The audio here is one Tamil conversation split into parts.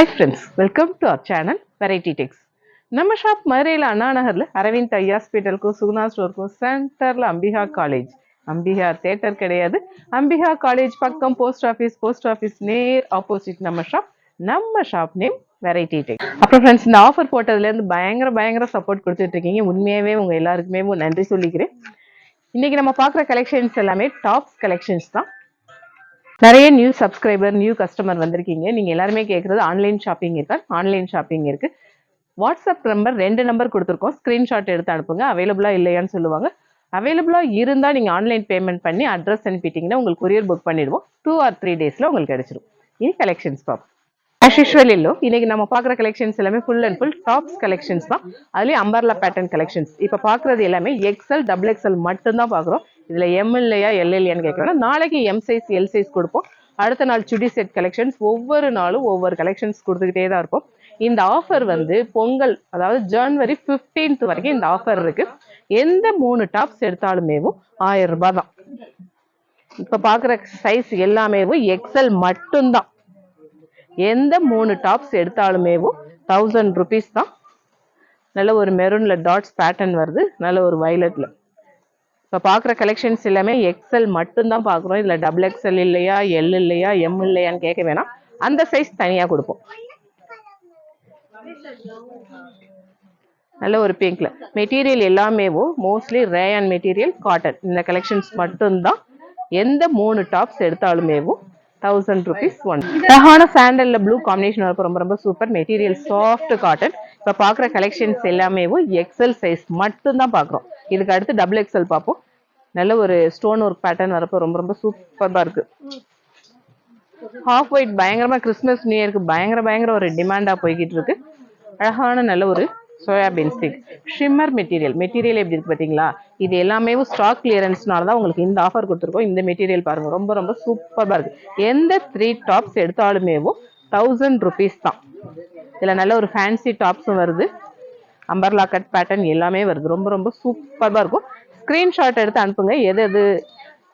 Hi friends welcome to our channel variety techs நம்ம ஷாப் மதுரையில் அண்ணா நகரில் அரவிந்த் ஐ ஹாஸ்பிட்டலுக்கும் சுகுணா ஸ்டோருக்கும் சென்டரில் அம்பிகா காலேஜ் அம்பிகா தேட்டர் கிடையாது. அம்பிகா காலேஜ் பக்கம் போஸ்ட் ஆஃபீஸ் போஸ்ட் ஆஃபீஸ் நேர் ஆப்போசிட் நம்ம ஷாப் நம்ம ஷாப் நேம் வெரைட்டி டெக் அப்புறம் ஃப்ரெண்ட்ஸ் இந்த ஆஃபர் போட்டதுலேருந்து பயங்கர பயங்கர சப்போர்ட் கொடுத்துட்ருக்கீங்க. உண்மையாகவே உங்கள் எல்லாருக்குமே நன்றி சொல்லிக்கிறேன். இன்னைக்கு நம்ம பார்க்குற கலெக்ஷன்ஸ் எல்லாமே டாப்ஸ் கலெக்ஷன்ஸ் தான். நிறைய நியூ சப்ஸ்கிரைபர் நியூ கஸ்டமர் வந்திருக்கீங்க. நீங்கள் எல்லாருமே கேட்குறது ஆன்லைன் ஷாப்பிங் இருக்கா. ஆன்லைன் ஷாப்பிங் இருக்கு. வாட்ஸ்அப் நம்பர் ரெண்டு நம்பர் கொடுத்துருக்கோம். ஸ்க்ரீன்ஷாட் எடுத்து அனுப்புங்க. அவைலபிளாக இல்லையான்னு சொல்லுவாங்க. அவைலபிளாக இருந்தால் நீங்கள் ஆன்லைன் பேமெண்ட் பண்ணி அட்ரஸ் அனுப்பிட்டீங்கன்னா உங்களுக்கு கொரியர் புக் பண்ணிடுவோம். டூ ஆர் த்ரீ டேஸில் உங்களுக்கு கிடைச்சிடும் இனி கலெக்ஷன்ஸ் பார்ப்போம். ஆஸ் யூஷுவல் இல்லை இன்னைக்கு நம்ம பார்க்குற கலெக்ஷன்ஸ் எல்லாமே full and full tops collections தான். அதுலேயும் அம்பர்லா பேட்டர்ன் கலெக்ஷன்ஸ் இப்போ பார்க்குறது எல்லாமே எக்ஸல் டபுள் எக்ஸல் மட்டும்தான் பார்க்குறோம். இதில் எம் இல்லையா எல் இல்லையான்னு கேட்கணும் நாளைக்கு எம் சைஸ் எல் சைஸ் கொடுப்போம். அடுத்த நாள் சுடி செட் கலெக்ஷன்ஸ் ஒவ்வொரு நாளும் ஒவ்வொரு கலெக்ஷன்ஸ் கொடுத்துக்கிட்டே தான் இருக்கும் இந்த ஆஃபர் வந்து பொங்கல் அதாவது ஜனவரி 15th வரைக்கும் இந்த ஆஃபர் இருக்கு. எந்த மூணு டாப்ஸ் எடுத்தாலுமேவும் ஆயிரம் ரூபாய் தான். இப்போ பார்க்குற சைஸ் எல்லாமேவும் எக்ஸல் மட்டும்தான். எந்த மூணு டாப்ஸ் எடுத்தாலுமேவும் தௌசண்ட் ருபீஸ் தான். நல்ல ஒரு மெரூன்ல டாட்ஸ் பேட்டர்ன் வருது. நல்ல ஒரு வயலட்ல இப்போ பார்க்குற கலெக்ஷன்ஸ் எல்லாமே எக்ஸல் மட்டும்தான் பார்க்குறோம் இதில் டபுள் எக்ஸல் இல்லையா எல் இல்லையா எம் இல்லையான்னு கேட்க வேணாம். அந்த சைஸ் தனியாக கொடுப்போம். நல்ல ஒரு பிங்க்ல மெட்டீரியல் எல்லாமேவும் மோஸ்ட்லி ரேயான் மெட்டீரியல் காட்டன் இந்த கலெக்ஷன்ஸ் மட்டும்தான். எந்த மூணு டாப்ஸ் எடுத்தாலுமேவும் தௌசண்ட் ருபீஸ் ஒன் அழகான சாண்டல்ல ப்ளூ காம்பினேஷன் வரப்போ ரொம்ப ரொம்ப சூப்பர் மெட்டீரியல் சாஃப்ட் காட்டன் இப்போ பார்க்குற கலெக்ஷன்ஸ் எல்லாமேவும் எக்ஸல் சைஸ் மட்டும்தான் பார்க்குறோம் இதுக்கு அடுத்து டபுள் எக்ஸல் பார்ப்போம். நல்ல ஒரு ஸ்டோன் ஒர்க் பேட்டர்ன் வரப்போ ரொம்ப ரொம்ப சூப்பராக இருக்கு. ஹாஃப் ஒயிட் பயங்கரமாக கிறிஸ்மஸ் நியூ இயருக்கு பயங்கர பயங்கர ஒரு டிமாண்டாக போய்கிட்டு இருக்கு. அழகான நல்ல ஒரு soybean stick shimmer material material எப்படி இருக்கு பார்த்தீங்களா? இது எல்லாமே ஸ்டாக் கிளியரன்ஸ்னால தான் உங்களுக்கு இந்த ஆஃபர் கொடுத்துருக்கோம். இந்த மெட்டீரியல் பாருங்க. ரொம்ப ரொம்ப சூப்பராக இருக்குது எந்த த்ரீ டாப்ஸ் எடுத்தாலுமேவும் தௌசண்ட் ருபீஸ் தான். இதில் நல்ல ஒரு ஃபேன்சி டாப்ஸும் வருது. அம்பர்லா கட் பேட்டர்ன் எல்லாமே வருது. ரொம்ப ரொம்ப சூப்பராக இருக்கும். ஸ்க்ரீன்ஷாட் எடுத்து அனுப்புங்க. எது எது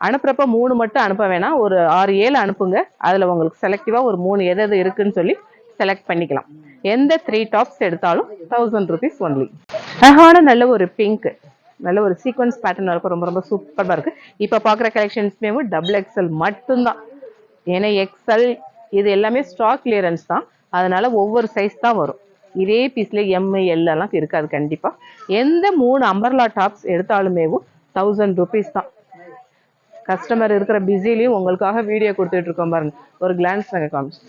அனுப்புகிறப்ப மூணு மட்டும் அனுப்ப வேணாம். ஒரு ஆறு ஏழு அனுப்புங்க. அதில் உங்களுக்கு செலக்டிவாக ஒரு மூணு எது எது இருக்குன்னு சொல்லி செலக்ட் பண்ணிக்கலாம். எந்த த்ரீ டாப்ஸ் எடுத்தாலும் தௌசண்ட் ருபீஸ் ஒன்லி அழகான நல்ல ஒரு பிங்க் நல்ல ஒரு சீக்வன்ஸ் பேட்டர்ன் இருக்கும். ரொம்ப ரொம்ப சூப்பராக இருக்குது இப்போ பார்க்குற கலெக்ஷன்ஸ்மே டபுள் எக்ஸல் மட்டும்தான். ஏன்னா எக்ஸல் இது எல்லாமே ஸ்டாக் கிளியரன்ஸ் தான். அதனால ஒவ்வொரு சைஸ் தான் வரும். இதே பீஸில் எம் எல்லாம் இருக்காது கண்டிப்பாக எந்த மூணு அம்பர்லா டாப்ஸ் எடுத்தாலுமேவும் தௌசண்ட் ருபீஸ் தான். கஸ்டமர் இருக்கிற பிஸிலையும் உங்களுக்காக வீடியோ கொடுத்துட்டு இருக்கோம் பாருங்க. ஒரு கிளான்ஸ் நாங்கள் காமிச்சு.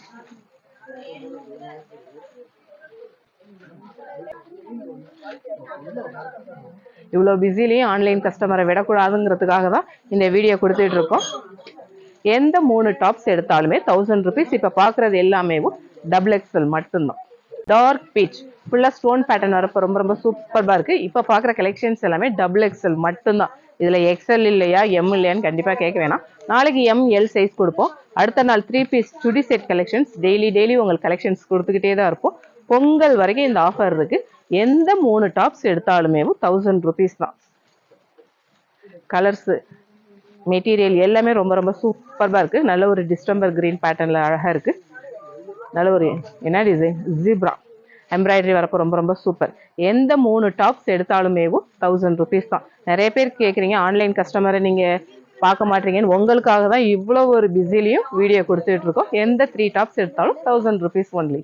இவ்வளோ பிஸிலையும் ஆன்லைன் கஸ்டமரை விடக்கூடாதுங்கிறதுக்காக தான் இந்த வீடியோ கொடுத்துட்டு இருக்கோம். எந்த மூணு டாப்ஸ் எடுத்தாலுமே தௌசண்ட் ருபீஸ் இப்போ பார்க்குறது எல்லாமே டபுள் எக்ஸல் மட்டும்தான். டார்க் பீச் ஃபுல்லாக ஸ்டோன் பேட்டர்ன் வரப்போ ரொம்ப ரொம்ப சூப்பராக இருக்குது இப்போ பார்க்குற கலெக்ஷன்ஸ் எல்லாமே டபுள் எக்ஸ்எல் மட்டும்தான். இதில் எக்ஸ்எல் இல்லையா எம் இல்லையான்னு கண்டிப்பாக கேட்க வேணாம். நாளைக்கு எம் எல் சைஸ் கொடுப்போம். அடுத்த நாள் three piece chudi set collections daily daily உங்களுக்கு கலெக்ஷன்ஸ் கொடுத்துக்கிட்டே தான் இருப்போம். பொங்கல் வரைக்கும் இந்த ஆஃபர் இருக்குது எந்த மூணு டாப்ஸ் எடுத்தாலுமே தௌசண்ட் ருபீஸ் தான். கலர்ஸு மெட்டீரியல் எல்லாமே ரொம்ப ரொம்ப சூப்பராக இருக்குது நல்ல ஒரு டிஸ்டம்பர் கிரீன் பேட்டர்னில் அழகாக இருக்குது நல்ல ஒரு என்ன டிசைன் ஜீப்ரா எம்ப்ராய்டரி வரப்போ ரொம்ப ரொம்ப சூப்பர் எந்த மூணு டாப்ஸ் எடுத்தாலுமேவும் தௌசண்ட் ருபீஸ் தான். நிறைய பேர் கேட்குறீங்க ஆன்லைன் கஸ்டமரை நீங்கள் பார்க்க மாட்டீங்கன்னு. உங்களுக்காக தான் இவ்வளோ ஒரு பிஸிலையும் வீடியோ கொடுத்துட்டு இருக்கோம். எந்த த்ரீ டாப்ஸ் எடுத்தாலும் தௌசண்ட் ருபீஸ் ஒன்லி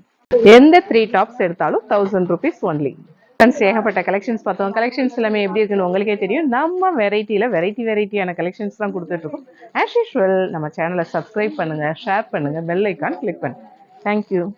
எந்த த்ரீ டாப்ஸ் எடுத்தாலும் தௌசண்ட் ருபீஸ் ஒன்லி ஃப்ரெண்ட்ஸ் ஏகப்பட்ட கலெக்ஷன்ஸ் பார்த்தோம். கலெக்ஷன்ஸ் எல்லாமே எப்படி இருக்குன்னு உங்களுக்கே தெரியும். நம்ம வெரைட்டியில் வெரைட்டி வெரைட்டியான கலெக்ஷன்ஸ் தான் கொடுத்துட்ருக்கோம் ஆஸ் யூஷுவல் நம்ம சேனலை சப்ஸ்கிரைப் பண்ணுங்கள் ஷேர் பண்ணுங்கள் பெல் ஐக்கான் கிளிக் பண்ணுங்கள் Thank you.